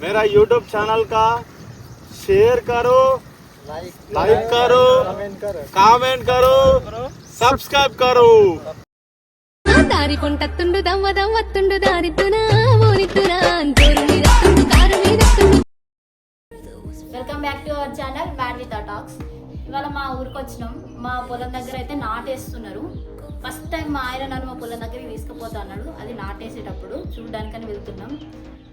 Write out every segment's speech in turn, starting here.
मेरा YouTube channel का share करो लाइक करो కామెంట్ करो సబ్స్క్రైబ్ करो దారి పొంటత్తుండు దవ్వ దవ్వత్తుండు దారిద్దునా ఓనిద్దునా జోరు మీదత్తుండు car మీదత్తుండు welcome back to our channel mad with talks ఇవాళ మా ఊరికి వచ్చినాం మా పొలం దగ్గర అయితే నాటేస్తున్నారు ఫస్ట్ టైం మా ఆయన నన్ను మా పొలం దగ్గరికి తీసుకుపోతా అన్నాడు అది నాటేసేటప్పుడు చూడడానికని వెళ్తున్నాం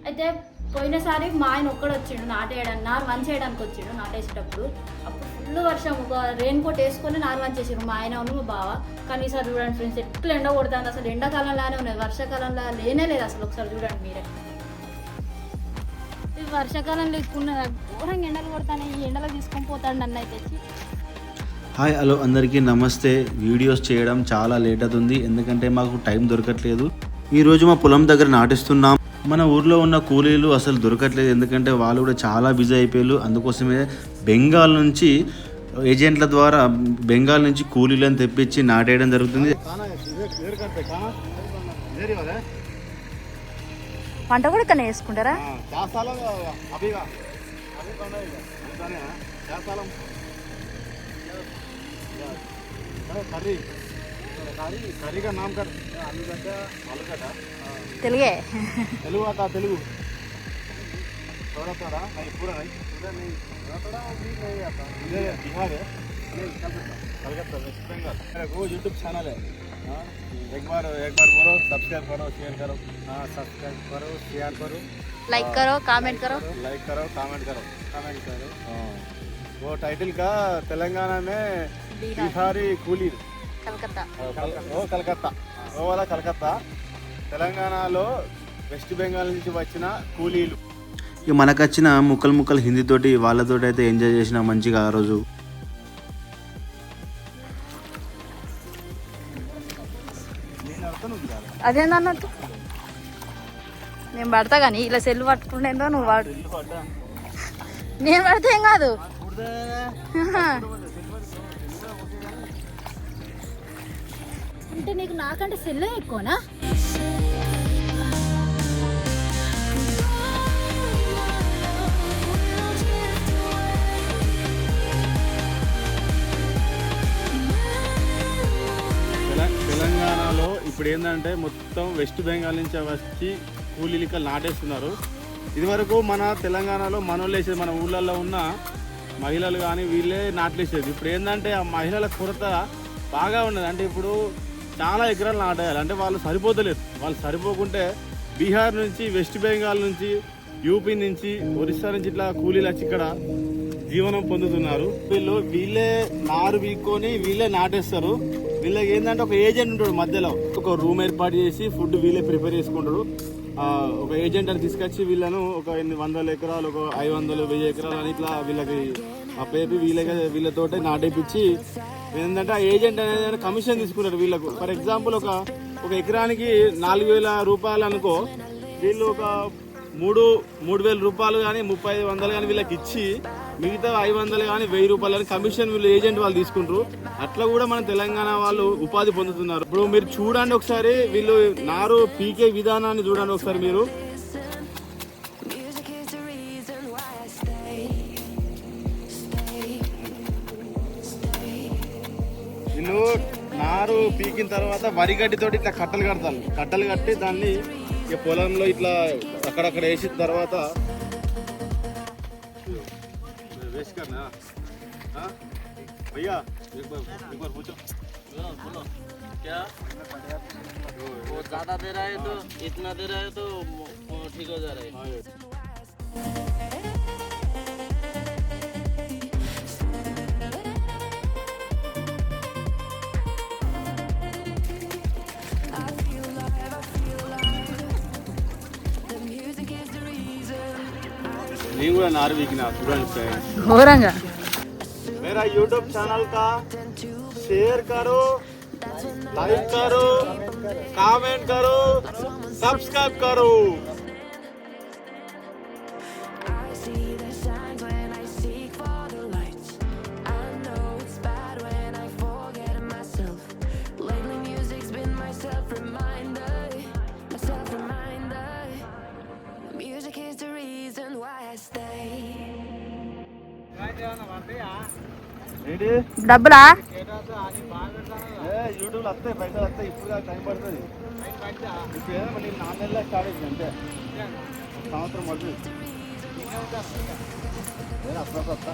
అయితే పోయినసారి మా ఆయన ఒక్కడ వచ్చిండు నాటేయడానికి నారు వన్ చేయడానికి వచ్చిండు నాటేసేటప్పుడు. అప్పుడు ఫుల్ వర్షం ఒక రెయిన్ కోట్ వేసుకొని నారు వన్ చేసారు మా ఆయన అవును మా బావ. కానీ ఈసారి చూడండి ఫ్రెండ్స్ ఎట్లా ఎండ కొడుతుంది. అసలు ఎండాకాలంలానే ఉన్నది వర్షాకాలంలో లేనే లేదు అసలు ఒకసారి చూడండి మీరే. ఈ వర్షాకాలంలో ఎక్కువ ఘోరంగా ఎండలు కొడతానే ఈ ఎండలో తీసుకొని పోతాడు నన్ను అయితే. హాయ్ హలో అందరికీ నమస్తే. వీడియోస్ చేయడం చాలా లేట్ అవుతుంది. ఎందుకంటే మాకు టైం దొరకట్లేదు. ఈరోజు మా పొలం దగ్గర నాటిస్తున్నాం. మన ఊర్లో ఉన్న కూలీలు అసలు దొరకట్లేదు. ఎందుకంటే వాళ్ళు కూడా చాలా బిజీ అయిపోయారు. అందుకోసమే బెంగాల్ నుంచి ఏజెంట్ల ద్వారా బెంగాల్ నుంచి కూలీలను తెప్పించి నాటేయడం జరుగుతుంది. పంట కూడా కన్నా వేసుకుంటారా? కర్రీ. वो यूट्यूब चैनल है। हाँ, एक बार एक बार बोलो सब्सक्राइब करो शेयर करो। हाँ सब्सक्राइब करो शेयर करो। लाइक हाँ, करो कमेंट करो लाइक करो कमेंट करो। कमेंट करो। हाँ। वो टाइटल का तेलंगाना में बिहारी। कूली కలకత్తా. ఓ కలకత్తా. కలకత్తా. తెలంగాణలో వెస్ట్ బెంగాల్ నుంచి వచ్చిన కూలీలు. ఇక మనకు వచ్చిన ముక్కలు ముక్కలు హిందీతోటి వాళ్ళతోటి అయితే ఎంజాయ్ చేసిన మంచిగా ఆ రోజు. అదేందన్నట్టు? నేను పడతా కానీ ఇలా సెల్ పట్టుకుంటేందో నువ్వు వాడు. నేను పడితే ఏం కాదు? అంటే నీకు నాకంటే సెల్లే ఎక్కువనా? తెలంగాణలో ఇప్పుడు ఏంటంటే మొత్తం వెస్ట్ బెంగాల్ నుంచి వచ్చి కూలీలు నాటేస్తున్నారు. ఇదివరకు మన తెలంగాణలో మనోళ్ళు వేసేది మన ఊళ్ళల్లో ఉన్న మహిళలు కానీ వీళ్ళే నాట్లేసేది. ఇప్పుడు ఏంటంటే ఆ మహిళల కొరత బాగా ఉన్నది. అంటే ఇప్పుడు చాలా ఎకరాలు నాటేయాలి అంటే వాళ్ళు సరిపోతలేదు. వాళ్ళు సరిపోకుంటే బీహార్ నుంచి వెస్ట్ బెంగాల్ నుంచి యూపీ నుంచి ఒరిస్సా నుంచి ఇట్లా కూలీలు వచ్చి ఇక్కడ జీవనం పొందుతున్నారు. వీళ్ళు వీళ్ళే నారు వీక్కొని వీళ్ళే నాటేస్తారు. వీళ్ళకి ఏంటంటే ఒక ఏజెంట్ ఉంటాడు మధ్యలో. ఒక రూమ్ ఏర్పాటు చేసి ఫుడ్ వీళ్ళే ప్రిపేర్ చేసుకుంటాడు. ఒక ఏజెంట్ అని తీసుకొచ్చి వీళ్ళను ఒక ఎన్ని వందల ఎకరాలు ఒక ఐదు వందలు వెయ్యి ఎకరాలు అని ఇట్లా వీళ్ళకి ఆ పేరు వీళ్ళకి వీళ్ళతోటే నాటేపించి ఏంటంటే ఆ ఏజెంట్ అనేది కమిషన్ తీసుకుంటారు వీళ్ళకు. ఫర్ ఎగ్జాంపుల్ ఒక ఒక ఎకరానికి నాలుగు వేల రూపాయలు అనుకో వీళ్ళు ఒక మూడు మూడు వేల రూపాయలు కానీ ముప్పై ఐదు వందలు కానీ వీళ్ళకి ఇచ్చి మిగతా ఐదు వందలు కానీ వెయ్యి రూపాయలు కానీ కమిషన్ వీళ్ళు ఏజెంట్ వాళ్ళు తీసుకుంటారు. అట్లా కూడా మన తెలంగాణ వాళ్ళు ఉపాధి పొందుతున్నారు. ఇప్పుడు మీరు చూడండి ఒకసారి వీళ్ళు నారు పీకే విధానాన్ని చూడండి ఒకసారి మీరు. వీళ్ళు నారు పీకిన తర్వాత వరి గడ్డితోటి ఇట్లా కట్టలు కడతారు కట్టలు కట్టి దాన్ని ఇక పొలంలో ఇట్లా అక్కడక్కడ వేసిన తర్వాత వేసి కన్నా भैया एक बार एक बार पूछो क्या वो ज्यादा दे रहा है तो इतना दे रहा है तो वो ठीक हो जा रहा है నేను కూడా నారు వీకిన చూడండి ఫ్రెండ్స్ ఘోరంగా मेरा यूट्यूब चैनल का शेयर करो लाइक करो कमेंट करो सब्सक्राइब करो డబ్బులా? వస్తాయి పైసలు వస్తాయి ఇప్పుడు టైం పడుతుంది. ఇప్పుడు ఏదో మళ్ళీ నాలుగు నెలల స్టార్ట్ అయింది అంతే. సంవత్సరం పడుతుంది. అప్పుడప్పుడు వస్తా.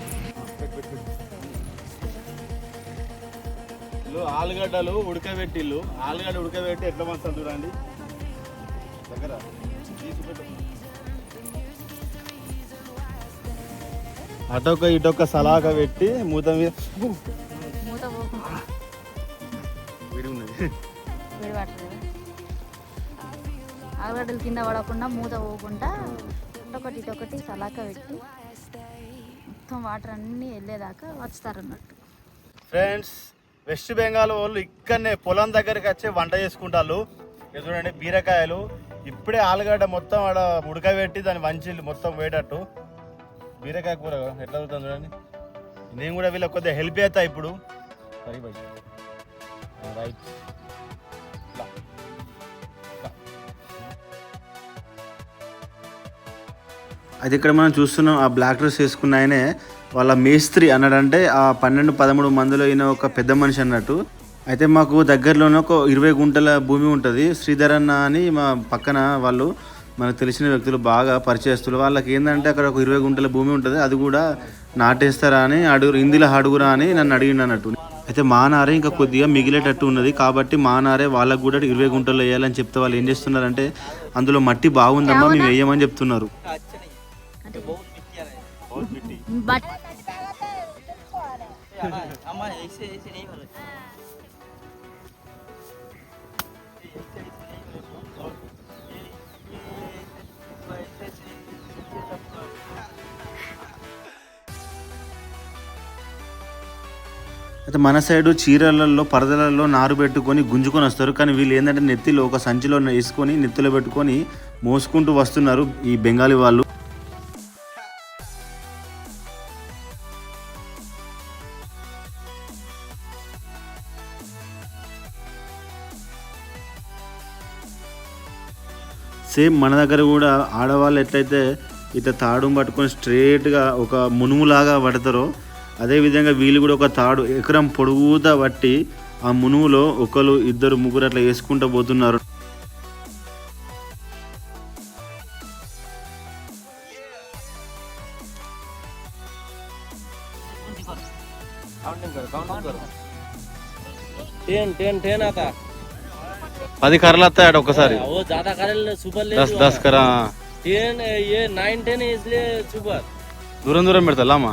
ఆలుగడ్డలు ఉడకబెట్టిల్లు. ఆలుగడ్డ ఉడకబెట్టి ఎట్లా వస్తుంది చూడండి. దగ్గర. తీసి అటొక ఇటొక సలాక పెట్టి మూత మీద ఆలుగడ్డలు కింద పడకుండా మూత పోకుండా ఇటొకటి ఇటొకటి సలాక పెట్టి మొత్తం వాటర్ అన్నీ వెళ్ళేదాకా వస్తారు అన్నట్టు. ఫ్రెండ్స్ వెస్ట్ బెంగాల్ వాళ్ళు ఇక్కడనే పొలం దగ్గరికి వచ్చి వంట చేసుకుంటారు చూడండి బీరకాయలు. ఇప్పుడే ఆలుగడ్డ మొత్తం ఆడ ఉడకబెట్టి దాన్ని వంచి మొత్తం వేయటట్టు బీరకాయ కూర ఎట్లా అవుతుంది చూడండి. నేను కూడా వీళ్ళకి కొద్దిగా హెల్ప్ అవుతా ఇప్పుడు. సరే బై రైట్ అయితే ఇక్కడ మనం చూస్తున్నాం ఆ బ్లాక్ డ్రెస్ వేసుకున్న ఆయనే వాళ్ళ మేస్త్రి అన్నాడంటే ఆ పన్నెండు పదమూడు మందిలో అయిన ఒక పెద్ద మనిషి అన్నట్టు. అయితే మాకు దగ్గరలోనే ఒక ఇరవై గుంటల భూమి ఉంటుంది. శ్రీధర్ అన్న అని మా పక్కన వాళ్ళు మనకు తెలిసిన వ్యక్తులు బాగా పరిచయస్తులు. వాళ్ళకి ఏంటంటే అక్కడ ఒక ఇరవై గుంటల భూమి ఉంటుంది. అది కూడా నాటేస్తారా అని అడుగు హిందీలో అడుగురా అని నన్ను అడిగిండు అన్నట్టు. అయితే మా నారే ఇంకా కొద్దిగా మిగిలేటట్టు ఉన్నది. కాబట్టి మా నారే వాళ్ళకు కూడా ఇరవై గుంటలు వేయాలని చెప్తే వాళ్ళు ఏం చేస్తున్నారంటే అందులో మట్టి బాగుందమ్మా మేము వేయమని చెప్తున్నారు. అంటే అయితే మన సైడు చీరలలో పరదలలో నారు పెట్టుకొని గుంజుకొని వస్తారు. కానీ వీళ్ళు ఏంటంటే నెత్తిలో ఒక సంచిలో వేసుకొని నెత్తిలో పెట్టుకొని మోసుకుంటూ వస్తున్నారు ఈ బెంగాలీ వాళ్ళు. సేమ్ మన దగ్గర కూడా ఆడవాళ్ళు ఎట్లయితే ఇట్లా తాడు పట్టుకొని స్ట్రేట్గా ఒక మునుములాగా పడతారో అదేవిధంగా వీళ్ళు కూడా ఒక తాడు ఎకరం పొడుగుత పట్టి ఆ మునువులో ఒకరు ఇద్దరు ముగ్గురు అట్లా వేసుకుంటూ పోతున్నారు. పది కర్రలు వస్తాయి ఒక్కసారి. దూరం దూరం పెడతా లామా.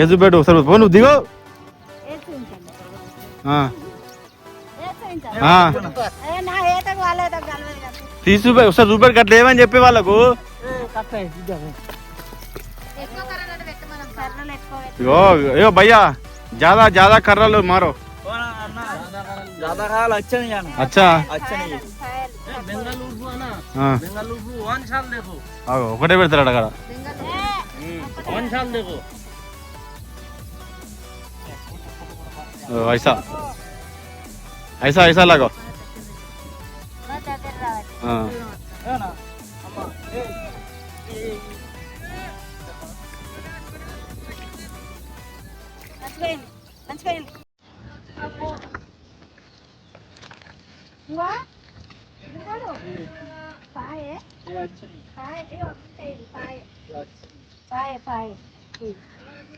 ఏ పెట్టు ఒకసారి పో. నువ్వు దిగో. తీసు ఒకసారి చూపెట్టు అట్లా ఏమని చెప్పి వాళ్ళకు. భయ్యా జాదా జాదా కర్రలు మారో. ఒకటే పెడతాడు అక్కడ. ఆ. మంచిపోయింది మంచిపోయింది ఇంకో? ఇంకోడు? పాయే? పాయే. ఇగో, ఇది పాయే. పాయే,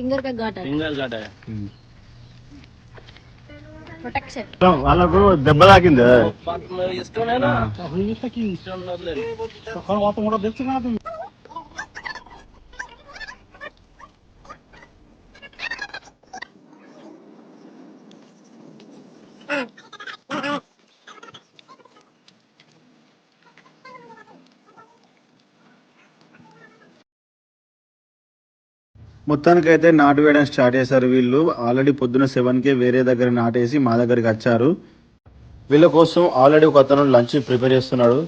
फिंगर का गाट है फिंगर गाट है ಪ್ರೊಟೆಕ್ಷನ್ ಅಲ್ಲೂ ದೆಬ್ಬ ತಾಕಿಂದ ಎಷ್ಟು మొత్తానికైతే నాటు వేయడం స్టార్ట్ చేశారు వీళ్ళు. ఆల్రెడీ పొద్దున సెవెన్కే వేరే దగ్గర నాటేసి మా దగ్గరికి వచ్చారు. వీళ్ళ కోసం ఆల్రెడీ ఒక అతను లంచ్ ప్రిపేర్ చేస్తున్నాడు.